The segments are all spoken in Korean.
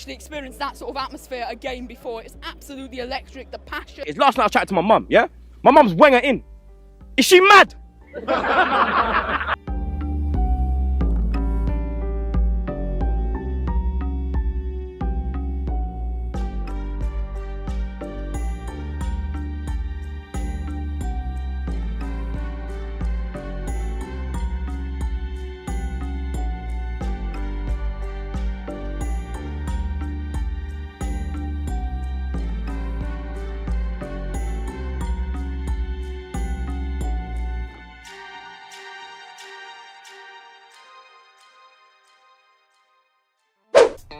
actually experienced that sort of atmosphere at a game before. It's absolutely electric. The passion. It's last night I chatted to my mum, yeah? My mum's wenger in. Is she mad?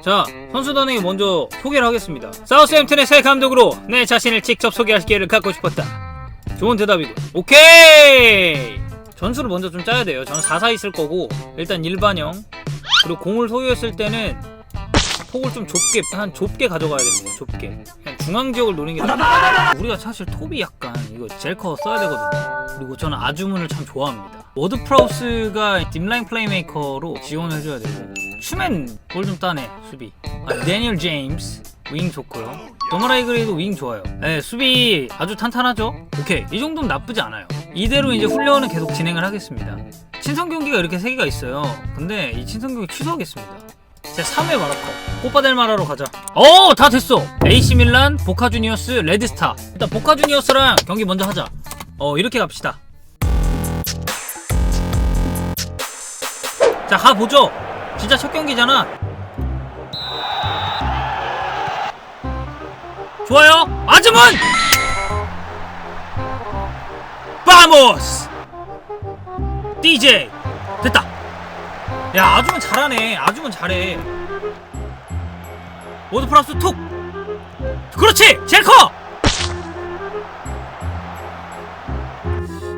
자, 선수단에게 먼저 소개를 하겠습니다. 사우스햄튼의 새 감독으로 내 자신을 직접 소개할 기회를 갖고 싶었다. 좋은 대답이고. 오케이! 전술을 먼저 좀 짜야 돼요. 저는 4-4 있을 거고, 일단 일반형. 그리고 공을 소유했을 때는 폭을 좀 좁게, 한 좁게 가져가야 됩니다. 좁게. 중앙 지역을 노리는 게 나아. 우리가 사실 톱이 약간 이거 젤커 써야 되거든요. 그리고 저는 아주문을 참 좋아합니다. 워드 프라우스가 딥라인 플레이메이커로 지원을 해줘야 되고 슈맨 볼 좀 따네 수비. 아, 데니얼 제임스 윙 좋고요. 도마라이 그레이도 윙 좋아요. 네 수비 아주 탄탄하죠? 오케이. 이 정도면 나쁘지 않아요. 이대로 이제 훈련은 계속 진행을 하겠습니다. 친선 경기가 이렇게 세 개가 있어요. 근데 이 친선 경기 취소하겠습니다 제 3회 마라커 코파델 마라로 가자. 어 다 됐어. AC 밀란 보카 주니어스 레드스타. 일단 보카 주니어스랑 경기 먼저 하자. 어 이렇게 갑시다. 자 가보죠. 진짜 첫 경기잖아. 좋아요. 아즈문 바모스! DJ 야 아주문 잘하네. 아주문 잘해. 워드 플러스 툭. 그렇지! 젤커!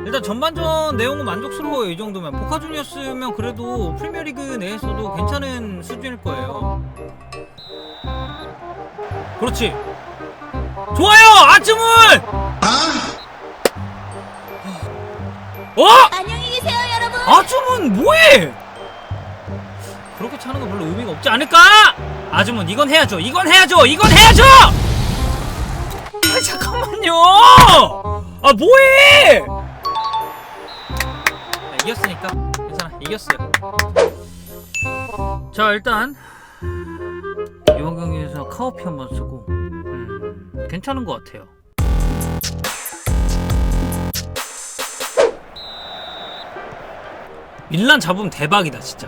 일단 전반전 내용은 만족스러워요 이 정도면. 보카 주니어스면 그래도 프리미어리그 내에서도 괜찮은 수준일 거예요. 그렇지. 좋아요! 아즈문 어? 안녕히 계세요, 여러분. 아주문 뭐해? 그렇게 차는 건 별로 의미가 없지 않을까? 아주문 이건 해야죠. 이건 해야죠. 이건 해야죠. 아 잠깐만요. 아 뭐해? 아, 이겼으니까 괜찮아. 이겼어요. 자 일단 이번 경기에서 카오피 한번 쓰고 음, 괜찮은 것 같아요. 밀란 잡으면 대박이다 진짜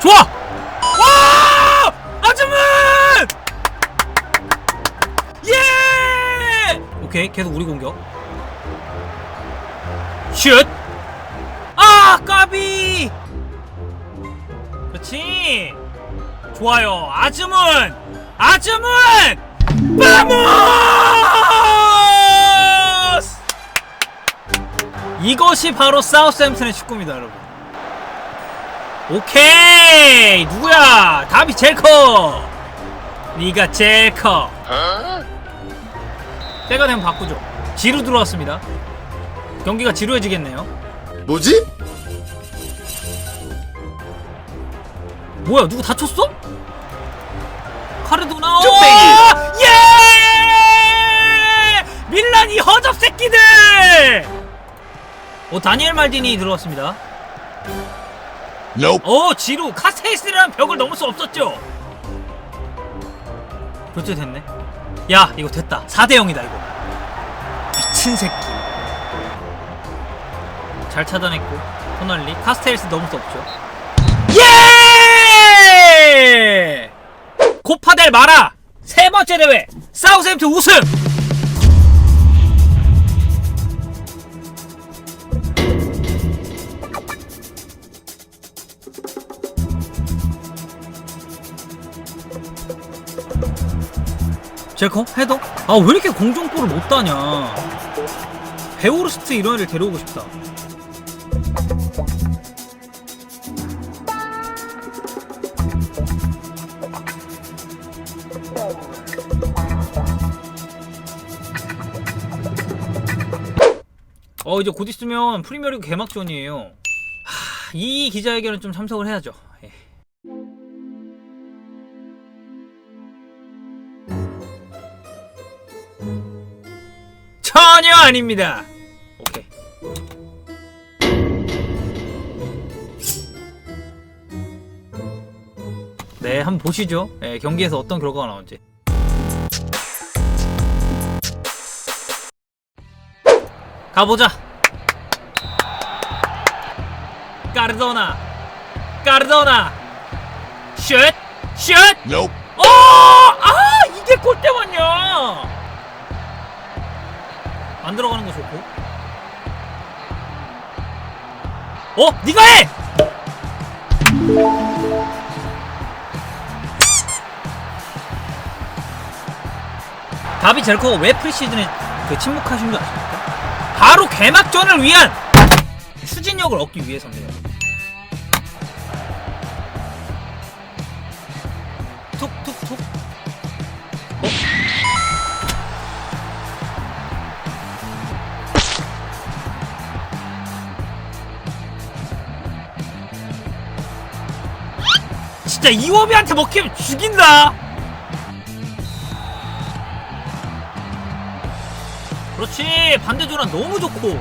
좋아! 와! 아즈문! 예! 오케이 계속 우리 공격. 슛 아 까비! 그렇지. 좋아요. 아즈문! 아즈문! 바모스! 이것이 바로 사우스햄튼의 축구입니다, 여러분. 오케이 누구야? 답이 젤커. 네가 젤커. 때가 되면 바꾸죠. 지루 들어왔습니다. 경기가 지루해지겠네요. 뭐지? 뭐야? 누구 다쳤어? 카르도나. 어! 쭈빼기! 예! 밀란 이 허접 새끼들! 오 다니엘 말디니 들어왔습니다. Nope. 오 지루 카스테이스라는 벽을 넘을 수 없었죠. 그렇지 됐네. 야 이거 됐다. 4대 0이다 이거. 미친 새끼. 잘 차단했고 호날리 카스테이스 넘을 수 없죠. 예! 코파델 마라 세 번째 대회 사우스햄튼 우승. 제커 헤더? 아 왜 이렇게 공중볼을 못 따냐? 베오르스트 이런 애를 데려오고 싶다. 어 이제 곧 있으면 프리미어리그 개막전이에요. 하, 이 기자회견은 좀 참석을 해야죠. 아닙니다. 오케이. 네, 한번 보시죠. 예, 경기에서 어떤 결과가 나오는지. 가보자. 까르도나, 까르도나, 슛, 슛. Nope. 어, 아 이게 골대만요. 안 들어가는 거 좋고. 어, 네가 해. 다비 젤코가 왜 프리시즌에 그 침묵하신 줄 아십니까? 바로 개막전을 위한 추진력을 얻기 위해서인데요. 진짜 이워비한테 먹히면 죽인다. 그렇지 반대 조란 너무 좋고.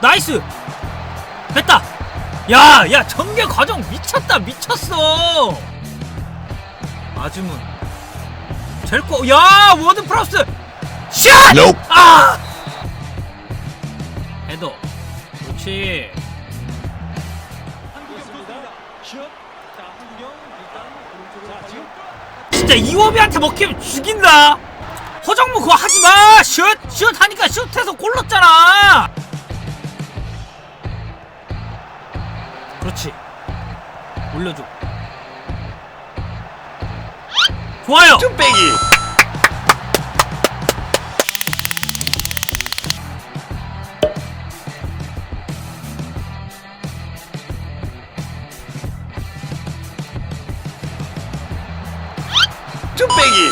나이스! 됐다! 야야 전개 과정 미쳤다 미쳤어! 아주문. 젤코 야 워드 프라우스! 샷! Nope. 아! 헤더. 그렇지 진짜 이워비한테 먹히면 죽인다. 허정무 그거 하지마. 슛! 슛 하니까 슛해서 골 넣었잖아. 그렇지. 올려줘. 좋아요. 뚝배기. 뚝배기.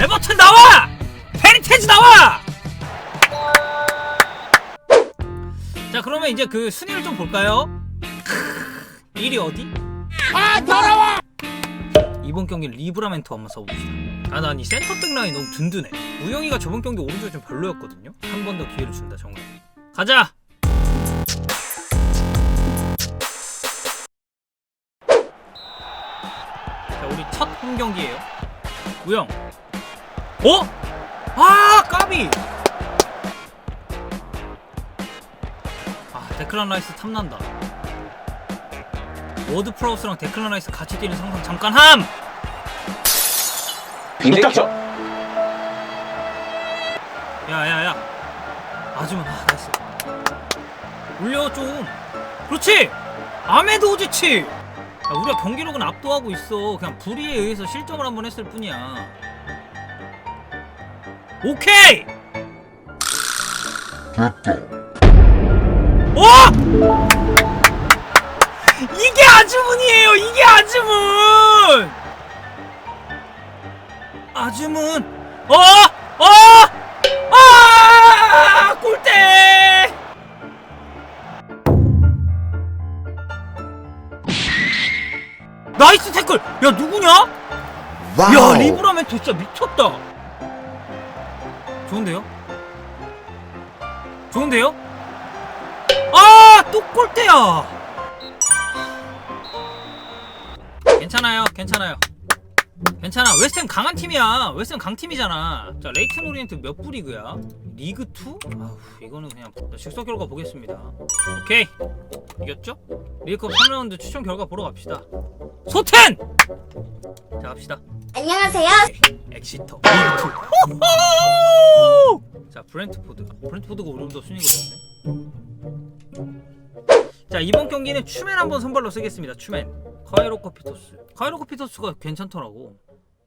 에버튼 나와! 페리테즈 나와! 자 그러면 이제 그 순위를 좀 볼까요? 1위 어디? 아 더러워! 이번 경기 리브라멘토 한번 써봅시다 아 난 이 센터 백 라인 너무 든든해 우영이가 저번 경기 오른쪽이 좀 별로였거든요 한 번 더 기회를 준다 정말 가자! 자 우리 첫 홈경기예요. 우영. 어? 아 까비! 아 데클란 라이스 탐난다. 워드 프라우스랑 데클란 라이스 같이 뛰는 상상. 잠깐 함! 닥쳐. 야야야. 아주만 아 나이스 올려 좀. 그렇지! 아메도 오지치 야, 우리가 경기력은 압도하고 있어 그냥 불의에 의해서 실점을 한 번 했을 뿐이야 오케이 어? 이게 아주문이에요 이게 아주문 아주문 어? 어? 아! 골대! 나이스 태클! 야 누구냐? 야 리브라멘토 진짜 미쳤다. 좋은데요? 좋은데요? 아! 또 골대야! 괜찮아요 괜찮아요 괜찮아 웨스템 강한 팀이야 웨스템 강팀이잖아 자 레이튼 오리엔트 몇 부리그야? 리그 2? 아우 이거는 그냥 직속 결과 보겠습니다. 오케이. 이겼죠? 리그컵 3라운드 추천 결과 보러 갑시다. 소텐! 자 갑시다. 안녕하세요. 엑시터. 리그2 호호! 자 브렌트포드. 브렌트포드가 오늘도 순위거든요 자 이번 경기는 추맨 한번 선발로 쓰겠습니다. 추맨. 카이로 코 피터스. 카이로 코 피터스가 괜찮더라고.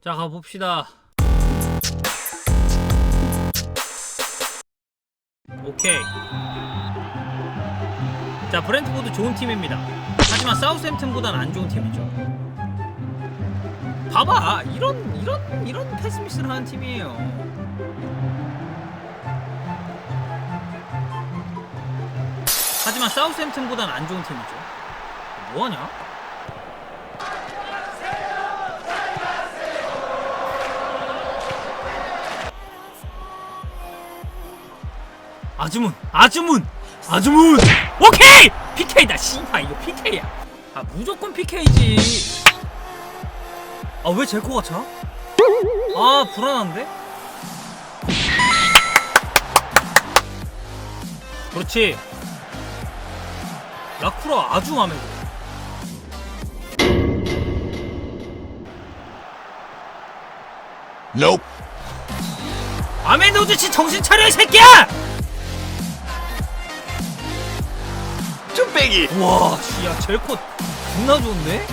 자 가봅시다 오케이. 자, 브랜트포드 좋은 팀입니다. 하지만 사우샘튼보다는 안 좋은 팀이죠. 봐봐, 이런 이런 이런 패스미스를 하는 팀이에요. 하지만 사우샘튼보다는 안 좋은 팀이죠. 뭐하냐? 아주문, 아주문, 아주문. 오케이, PK다. 씨발 이거 PK야. 아 무조건 PK지. 아 왜 제코가 차? 아 불안한데? 그렇지. 라쿠라 아주 마음에 들어. Nope. 아메노드치 정신 차려 이 새끼야! 쭈빼기. 와, 씨야 젤코 존나 좋은데?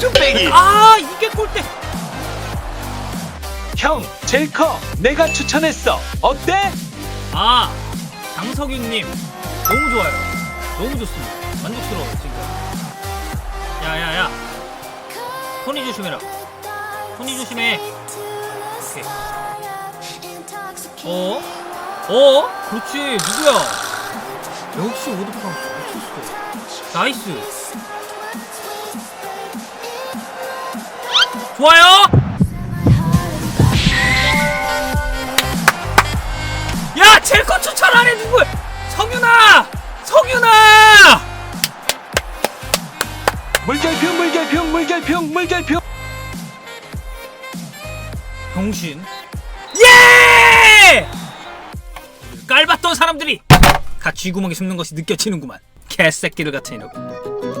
쭈빼기. 아 이게 골대. 형, 제일 커. 내가 추천했어. 어때? 아 장석윤님 너무 좋아요. 너무 좋습니다. 만족스러워요 지금. 야야야, 손이 조심해라. 손이 조심해. 오케이. 어? 어? 그렇지 누구야? 역시 오드파 미쳤어. 나이스. 좋아요. 야 젤코 추천 안해 누구? 성윤아, 성윤아. 물결평, 물결평, 물결평, 물결평. 병신. 예! 깔봤던 사람들이 다 쥐구멍에 숨는 것이 느껴지는구만. 개새끼들 같은 이러고.